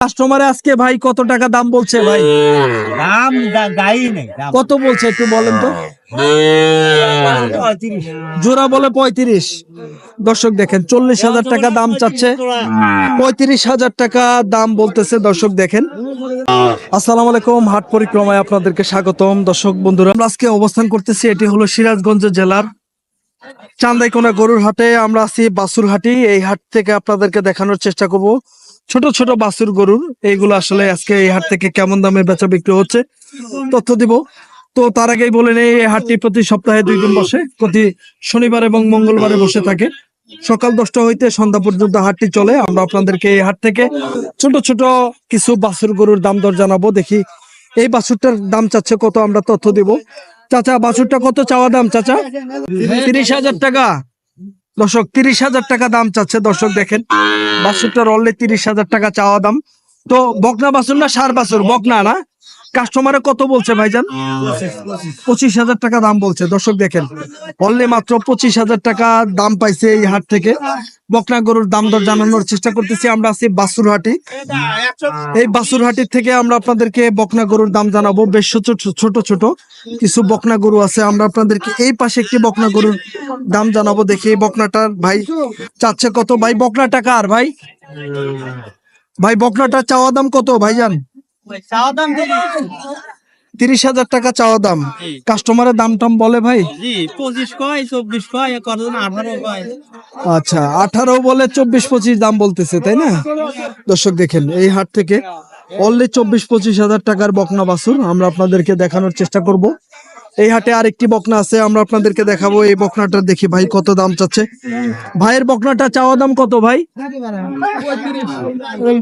কাস্টমারে আজকে ভাই কত টাকা দাম বলছে ভাই? দাম গাই নেই কত বলছে একটু বলেন তো? জোড়া বলে পঁয়ত্রিশ। দর্শক দেখেন চল্লিশ হাজার টাকা দাম চাচ্ছে। পঁয়ত্রিশ হাজার টাকা দাম বলতেছে দর্শক দেখেন। আসসালাম আলাইকুম হাট পরিক্রমায় আপনাদেরকে স্বাগতম। দর্শক বন্ধুরা আমরা আজকে অবস্থান করতেছি এটি হলো সিরাজগঞ্জ জেলার চান্দাইকোনা গরুর হাটে। আমরা আছি বাসুর হাটি এই হাট থেকে আপনাদেরকে দেখানোর চেষ্টা করব। ছোট ছোট বাসুর গরুর, এইগুলো আসলে আজকে এই হাট থেকে কেমন দামে বেচা বিক্রি হচ্ছে, তথ্য দিব। তো তার আগেই বলে নেই, এই হাটটি প্রতি সপ্তাহে দুই দিন বসে, প্রতি শনিবার এবং মঙ্গলবারে বসে থাকে। সকাল দশটা হইতে সন্ধ্যা পর্যন্ত হাটটি চলে। আমরা আপনাদেরকে এই হাট থেকে ছোট ছোট কিছু বাছুর গরুর দাম দর জানাব, দেখি এই বাছুরটার দাম চাচ্ছে কত, আমরা তথ্য দিব। চাচা, বাছুরটা কত চাওয়া দাম, চাচা? তিরিশ হাজার টাকা। দর্শক, তিরিশ হাজার টাকা দাম চাচ্ছে। দর্শক দেখেন বাছুরটার অলরেডি তিরিশ হাজার টাকা চাওয়া দাম। তো বকনা বাছুর না, সার বাছুর বকনা না? কাস্টমারে কত বলছে ভাইজান? পঁচিশ হাজার টাকা দাম বলছে। দর্শক দেখেন অনলি মাত্র পঁচিশ হাজার টাকা দাম পাইছে এই হাট থেকে। বকনা গরুর দাম দর জানানোর চেষ্টা করতেছি। আমরা আছি বাসুরহাটি। এই বাসুরহাটির থেকে আমরা আপনাদেরকে বকনা গরুর দাম জানাব। বেশ ছোট, ছোট- কিছু বকনা গরু আছে। আমরা আপনাদেরকে এই পাশে একটি বকনা গরুর দাম জানাব দেখি। এই বকনাটার ভাই চাচ্ছে কত? ভাই বকনা টাকা আর ভাই? ভাই, বকনাটার চাওয়া দাম কত ভাইজান? তিরিশ হাজার টাকা চাওয়া দাম। কাস্টমারের দাম টাম বলে ভাই? পঁচিশ কয় চব্বিশ কয় আঠারো কয়। আচ্ছা আঠারো বলে চব্বিশ পঁচিশ দাম বলতেছে তাই না? দর্শক দেখেন এই হাট থেকে অনলি চব্বিশ পঁচিশ হাজার টাকার বকনা বাসুর আমরা আপনাদেরকে দেখানোর চেষ্টা করব। এই হাটে আরেকটি বকনা আছে, আমরা আপনাদেরকে দেখাবো। এই বকনাটা দেখি ভাই কত দাম চাচ্ছে। ভাইয়ের বকনাটা চাওয়া দাম কত ভাই?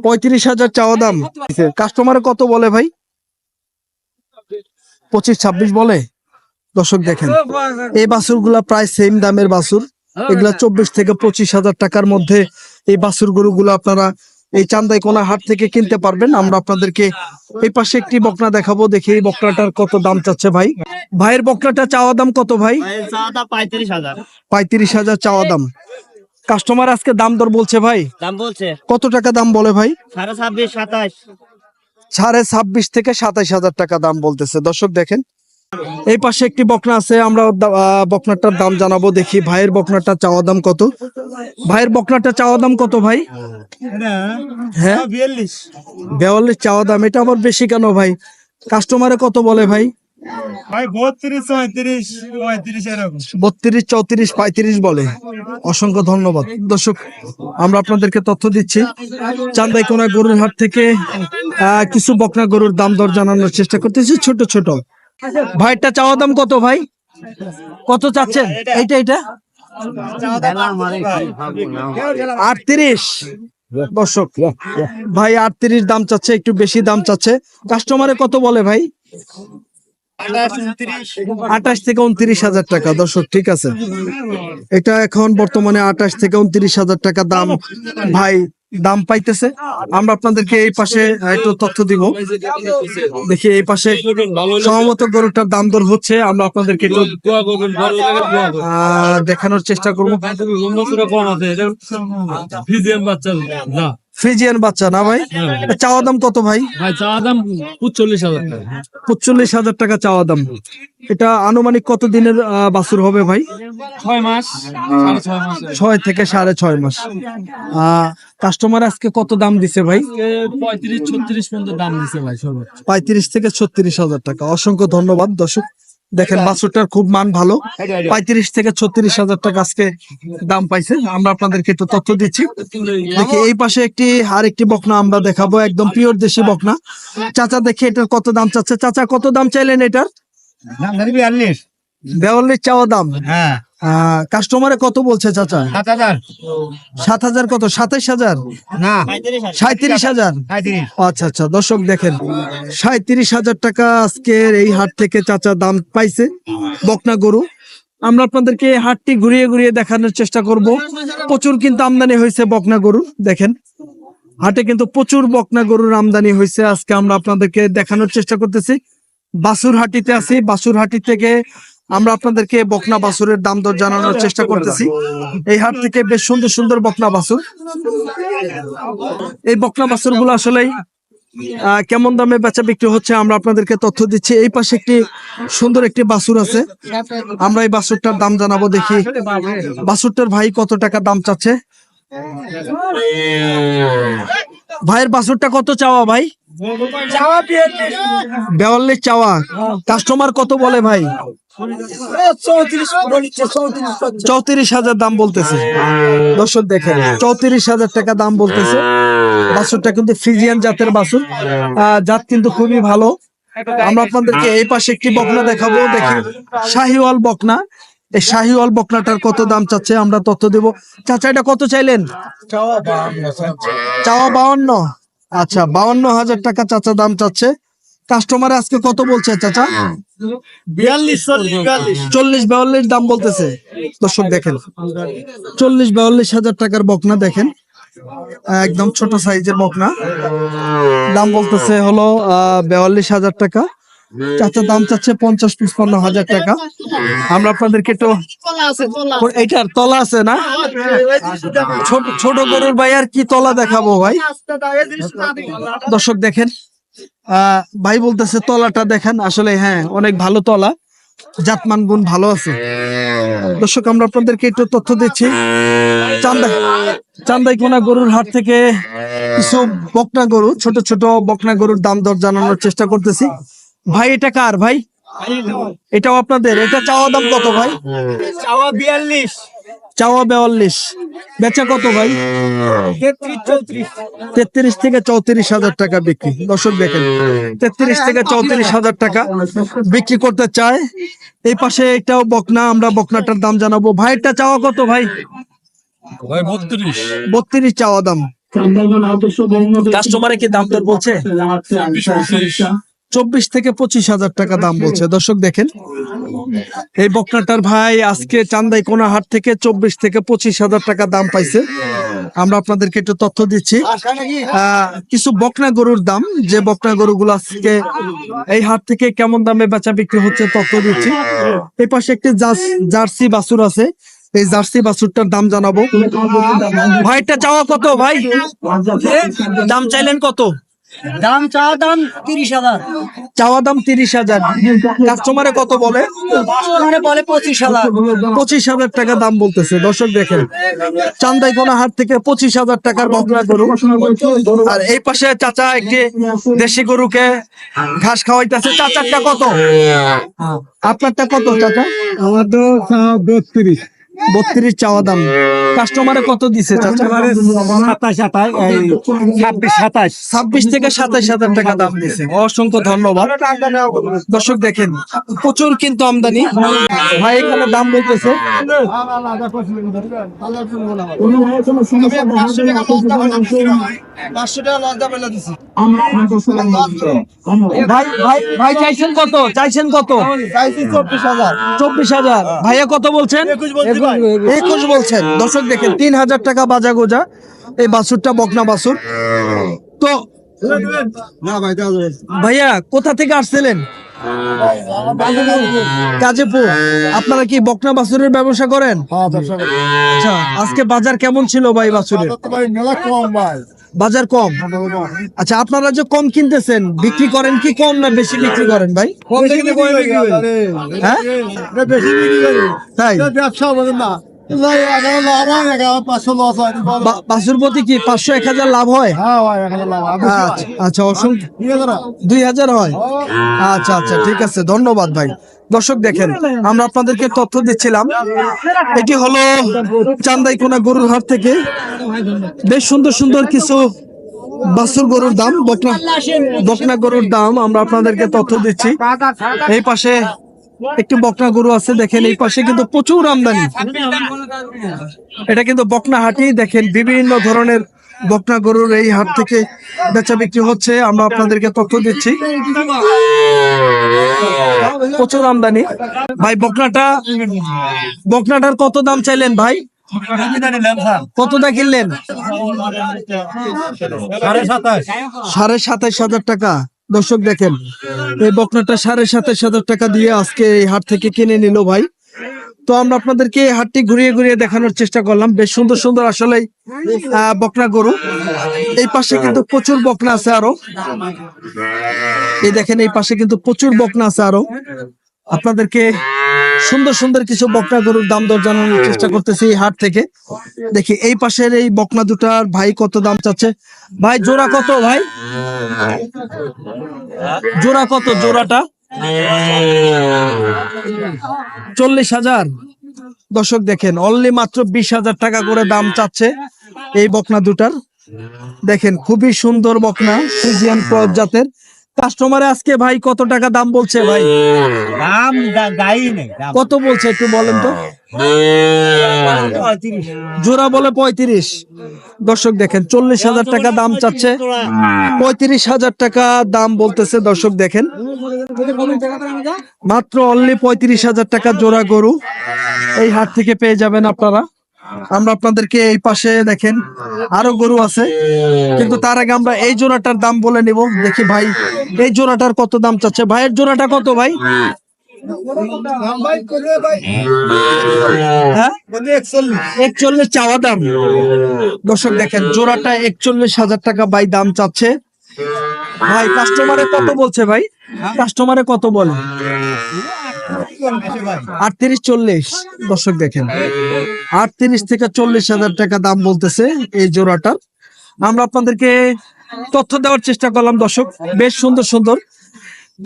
পঁয়ত্রিশ হাজার চাওয়া দাম। কাস্টমার কত বলে ভাই? পঁচিশ, ছাব্বিশ বলে? দর্শক দেখেন, এই বাছুরগুলা প্রায় সেম দামের বাছুর। এগুলা চব্বিশ থেকে পঁচিশ হাজার টাকার মধ্যে এই বাছুর গরুগুলো আপনারা এই চান্দাই কোনা হাট থেকে কিনতে পারবেন। আমরা আপনাদেরকে এই পাশে একটি বকনা দেখাবো। দেখি এই বকনাটার কত দাম চাচ্ছে ভাই। ভাইয়ের বকনাটা চাওয়া দাম কত ভাই? পঁয়ত্রিশ হাজার। পঁয়ত্রিশ হাজার চাওয়া দাম। কাস্টমার আজকে দাম দর বলছে ভাই? দাম বলছে। কত টাকা দাম বলে ভাই? সাড়ে ছাব্বিশ সাতাশ। সাড়ে ছাব্বিশ থেকে সাতাইশ হাজার টাকা দাম বলতেছে। দর্শক দেখেন এই পাশে একটি বকনা আছে আমরা বকনাটার দাম জানাব দেখি ভাইয়ের বকনাটা চাওয়া দাম কত। ভাইয়ের বকনাটা চাওয়া দাম কত ভাই? হ্যাঁ? বিয়াল্লিশ। বেওয়ালের চাওয়া দাম এটা আবার বেশি কেন ভাই? কাস্টমারে কত বলে ভাই? ভাই বত্রিশ চৌত্রিশ পঁয়ত্রিশ বলে। অসংখ্য ধন্যবাদ। দর্শক আমরা আপনাদেরকে তথ্য দিচ্ছি। চান্দাইকোনা গরুর হাট থেকে কিছু বকনা গরুর দাম দর জানানোর চেষ্টা করতেছি। ছোট ছোট। ভাইটা চাওয়া দাম কত ভাই? কত চাচ্ছেন? এইটা এইটা? আটত্রিশ। দর্শক ভাই আটত্রিশ দাম চাচ্ছে একটু বেশি দাম চাচ্ছে। কাস্টমারে কত বলে ভাই? আঠাশ থেকে উনত্রিশ হাজার টাকা। দর্শক ঠিক আছে। এটা এখন বর্তমানে আঠাশ থেকে উনত্রিশ হাজার টাকা দাম ভাই দাম পাইতেছে। আমরা আপনাদেরকে এই পাশে একটু তথ্য দিব। দেখি এই পাশে সহমত গরুটার দাম দর হচ্ছে। আমরা আপনাদেরকে একটু দেখানোর চেষ্টা করব। ফ্রিজিয়ান বাচ্চা না ভাই? চাওয়া দাম কত ভাই? ভাই চাওয়া দাম চল্লিশ হাজার টাকা। পঁচল্লিশ হাজার টাকা চাওয়া দাম। এটা আনুমানিক কত দিনের বাছুর হবে ভাই? ছয় মাস ছয় মাস ছয় থেকে সাড়ে ছয় মাস। কাস্টমার আজকে কত দাম দিছে ভাই? পঁয়ত্রিশ ছত্রিশ পর্যন্ত দাম দিছে ভাই সর্বোচ্চ। পঁয়ত্রিশ থেকে ছত্রিশ হাজার টাকা। অসংখ্য ধন্যবাদ দর্শক। দেখেন বাছুরটার খুব মান ভালো। পঁয়ত্রিশ থেকে ছত্রিশ হাজার টাকা আজকে দাম পাইছে। আমরা আপনাদেরকে একটু তথ্য দিচ্ছি। দেখি এই পাশে একটি আর একটি বকনা আমরা দেখাবো। একদম পিওর দেশি বকনা। চাচা দেখি এটার কত দাম চাচ্ছে। চাচা কত দাম চাইলেন এটার? বিয়াল্লিশ চাওয়া দাম। হ্যাঁ। কাস্টমারে কত বলছে চাচা? সাত হাজার। সাত হাজার কত? সাতাইশ হাজার? না। সাঁত্রিশ হাজার? আচ্ছা আচ্ছা দর্শক দেখেন সাঁত্রিশ হাজার টাকা আজকের এই হাট থেকে চাচা দাম পাইছে বকনা গরু। আমরা আপনাদেরকে হাটটি ঘুরিয়ে ঘুরিয়ে দেখানোর চেষ্টা করব। প্রচুর কিন্তু আমদানি হয়েছে বকনা গরু দেখেন। হাটে কিন্তু প্রচুর বকনা গরুর আমদানি হয়েছে। আজকে আমরা আপনাদেরকে দেখানোর চেষ্টা করতেছি। বাসুর হাটিতে আছি। বাসুর হাটি থেকে আমরা আপনাদেরকে বকনা বাছুরের দাম দর জানানোর চেষ্টা করতেছি। এই হাট থেকে বেশ সুন্দর সুন্দর বকনা বাছুর এই বকনা বাছুরগুলো আসলেই কেমন দামে বেচা বিক্রি হচ্ছে আমরা আপনাদেরকে তথ্য দিচ্ছি। এই পাশে একটি সুন্দর একটি বাছুর আছে। আমরা এই বাছুরটার দাম জানাব দেখি। বাছুরটার ভাই কত টাকা দাম চাচ্ছে? ভাইয়ের বাসুরটা কত চাওয়া ভাই? বেওয়াল্লিশ চাওয়া। কাস্টমার কত বলে ভাই? চৌত্রিশ হাজার দাম বলতেছে। দর্শক দেখেন চৌত্রিশ হাজার টাকা দাম বলতেছে। বাছুরটা কিন্তু ফ্রিজিয়ান জাতের বাছুর আহ, জাত কিন্তু খুবই ভালো। আমরা আপনাদেরকে এই পাশে একটি বকনা দেখাবো। দেখি শাহিওয়াল বকনা। এই শাহিওয়াল বকনাটার কত দাম চাচ্ছে আমরা তথ্য দেব। চাচা এটা কত চাইলেন? চাওয়া বাউন্ন আচ্ছা বাউন্ন হাজার টাকা চাচা দাম চাচ্ছে। কাস্টমার আজকে কত বলছে চাচা? চল্লিশ বিয়াল্লিশ। দাম বলতেছে। দর্শক দেখেন চল্লিশ বিয়াল্লিশ হাজার টাকার বকনা দেখেন। একদম ছোট সাইজের বকনা। দাম বলতেছে হলো আহ, বিয়াল্লিশ হাজার টাকা। চাচা দাম চাচ্ছে পঞ্চাশ পঞ্চান্ন হাজার টাকা। আমরা আপনাদেরকে একটু এইটার তলা আছে না? ছোট ছোট গরুর ভাই আর কি তলা দেখাবো ভাই? দর্শক দেখেন ভাই বলতেছে, তলাটা দেখেন, আসলে হ্যাঁ অনেক ভালো তলা। জাতমান গুণ ভালো আছে। দর্শক, আমরা আপনাদেরকে একটু তথ্য দিচ্ছি। চান্দাই চান্দাইকোনা গরুর হাট থেকে কিছু বকনা গরু, ছোট ছোট বকনা গরুর দাম দর জানানোর চেষ্টা করতেছি। ভাই, এটা কার ভাই? এটাও আপনাদের। এটা চাওয়া দাম কত ভাই? চাওয়া বিয়াল্লিশ। চাওয়া বেয়াল্লিশ। বেচা কত ভাই? তেত্রিশ চৌত্রিশ তেত্রিশ থেকে চৌত্রিশ হাজার টাকা বিক্রি। দর্শক দেখেন তেত্রিশ থেকে চৌত্রিশ হাজার টাকা বিক্রি করতে চায়। এই পাশে এটাও বকনা আমরা বকনাটার দাম জানাব। ভাইয়েরটা চাওয়া কত ভাই? ভাই বত্রিশ। বত্রিশ চাওয়া দাম। কাস্টমারে কি দাম দর বলছে? চব্বিশ থেকে পঁচিশ হাজার টাকা দাম বলছে। দর্শক দেখেন এই বকনাটার ভাই আজকে চান্দাই কোনা হাট থেকে চব্বিশ থেকে পঁচিশ হাজার টাকা দাম পাইছে। আমরা আপনাদেরকে একটু তথ্য দিচ্ছি। কিছু বকনা গরুর দাম যে বকনা গরুগুলো আজকে এই হাট থেকে কেমন দামে বেচা বিক্রি হচ্ছে তথ্য দিচ্ছি। এই পাশে একটি জার্স- জার্সি বাছুর আছে। এই জার্সি বাছুরটার দাম জানাব। ভাইটা চাওয়া কত ভাই? দাম চাইলেন কত? দাম চাওয়া দাম তিরিশ হাজার। চাওয়া দাম তিরিশ হাজার। কাস্টমারে কত বলে? মানে বলে পঁচিশ হাজার। পঁচিশ হাজার টাকা দাম বলতেছে দর্শক দেখেন। চান্দাই কোনা হাট থেকে পঁচিশ হাজার টাকার বকনা গরু। আর এই পাশে চাচা একটি দেশি গরুকে ঘাস খাওয়াইতেছে। চাচারটা কত? আপনারটা কত চাচা? আমার তো বত্রিশ। বত্রিশ চাওয়া দাম। কাস্টমারে কত দিছে? চাচা সাতাশ আঠাশ ছাব্বিশ সাতাশ। ছাব্বিশ থেকে সাতাশ হাজার টাকা দাম দিছে। অসংখ্য ধন্যবাদ। দর্শক দেখেন প্রচুর কিন্তু আমদানি। ভাই এখানে দাম বলতেছে। ভাই ভাই ভাই চাইছেন কত? চাইছেন কত? চব্বিশ হাজার। চব্বিশ হাজার। ভাইয়া কত বলছেন? একুশ বলছেন। দর্শক দেখেন তিন হাজার টাকা বাজা গোজা এই বাছুরটা বকনা বাছুর। তো ভাইয়া কোথা থেকে আসছিলেন? কাজীপুর। আপনারা কি বকনা বাছুরের ব্যবসা করেন? আচ্ছা আজকে বাজার কেমন ছিল ভাই বাছুরের? কম বাজার কম। আচ্ছা আপনারা যে কম কিনতেছেন বিক্রি করেন কি কম না বেশি বিক্রি করেন ভাই? হ্যাঁ? তাই? ব্যবসা না। না, এগারো লাভ হয়, এগারো পাঁচশো লস হয়। বা- বাছুর প্রতি কি পাঁচশো এক হাজার লাভ হয়? হ্যাঁ হয়। আচ্ছা আচ্ছা অসংখ্য? দুই হাজার হয়। আচ্ছা আচ্ছা ঠিক আছে ধন্যবাদ ভাই। দর্শক দেখেন আমরা আপনাদেরকে তথ্য দিচ্ছিলাম। এটি হলো চান্দাইকোনা গরুর হাট থেকে। বেশ সুন্দর সুন্দর কিছু বাছুর গরুর দাম বকনা বকনা গরুর দাম আমরা আপনাদেরকে তথ্য দিচ্ছি। এই পাশে একটি বকনা গরু আছে, দেখেন এই পাশে কিন্তু প্রচুর আমদানি। এটা কিন্তু বকনা হাটি দেখেন বিভিন্ন ধরনের বকনা গরুর এই হাট থেকে বেচা বিক্রি হচ্ছে। আমরা আপনাদেরকে তথ্য দিচ্ছি। প্রচুর আমদানি। ভাই, বকনাটা, বকনাটার কত দাম চাইলেন ভাই? কত দা কিনলেন? সাড়ে সাতাশ হাজার টাকা। দর্শক দেখেন, এই বকনাটা সাড়ে সাত হাজার টাকা দিয়ে আজকে এই হাট থেকে কিনে নিল ভাই। তো আমরা আপনাদেরকে এই হাটটি ঘুরিয়ে ঘুরিয়ে দেখানোর চেষ্টা করলাম। বেশ সুন্দর সুন্দর আসলে বকনা গরু। এই পাশে কিন্তু প্রচুর বকনা আছে আরও। এই দেখেন, এই পাশে কিন্তু প্রচুর বকনা আছে আরও। আপনাদেরকে সুন্দর সুন্দর কিছু বকনা গরুর দাম দর জানানোর চেষ্টা করতেছি হাট থেকে। দেখি, এই পাশের এই বকনা দুটার ভাই কত দাম চাচ্ছে? ভাই, জোড়া কত ভাই? জোড়া কত জোড়াটা? চল্লিশ হাজার। দর্শক দেখেন অনলি মাত্র বিশ হাজার টাকা করে দাম চাচ্ছে এই বকনা দুটার। দেখেন, খুবই সুন্দর বকনা ফ্রিজিয়ান ক্রস জাতের। কাস্টমারে আজকে ভাই কত টাকা দাম বলছে ভাই? দাম গাই নেই কত বলছে একটু বলেন তো? জোড়া বলে পঁয়ত্রিশ। দর্শক দেখেন চল্লিশ হাজার টাকা দাম চাচ্ছে। পঁয়ত্রিশ হাজার টাকা দাম বলতেছে দর্শক দেখেন। মাত্র অনলি পঁয়ত্রিশ হাজার টাকা জোড়া গরু। এই হাট থেকে পেয়ে যাবেন আপনারা। আমরা আপনাদেরকে এই পাশে দেখেন, আরও গরু আছে। কিন্তু তার আগে আমরা এই জোড়াটার দাম বলে নিব। দেখি ভাই, এই জোড়াটার কত দাম চাচ্ছে? ভাইয়ের জোড়াটা কত ভাই? হ্যাঁ? একচল্লিশ দাম। দেখেন, জোড়াটা একচল্লিশ হাজার টাকা ভাই দাম চাচ্ছে। ভাই কাস্টমারে কত বলছে ভাই? কাস্টমারে কত বলে? আটত্রিশ চল্লিশ, দর্শক দেখেন। আটত্রিশ থেকে চল্লিশ হাজার টাকা দাম বলতেছে এই জোড়াটার। আমরা আপনাদেরকে তথ্য দেওয়ার চেষ্টা করলাম, দর্শক। বেশ সুন্দর সুন্দর।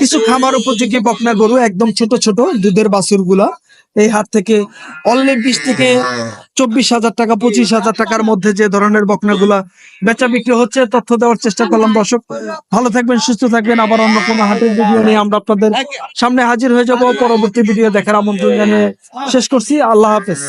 কিছু খামার উপযোগী বকনা গরু, একদম ছোট ছোট দুধের বাছুরগুলা এই হাট থেকে অনলি বিশ থেকে চব্বিশ হাজার টাকা, পঁচিশ হাজার টাকার মধ্যে যে ধরনের বকনা গুলা বেচা বিক্রি হচ্ছে, তথ্য দেওয়ার চেষ্টা করলাম দর্শক। ভালো থাকবেন, সুস্থ থাকবেন। আবার অন্য কোনো হাটের ভিডিও নিয়ে আমরা আপনাদের সামনে হাজির হয়ে যাব। পরবর্তী ভিডিও দেখার আমন্ত্রণ জানিয়ে শেষ করছি। আল্লাহ হাফেজ।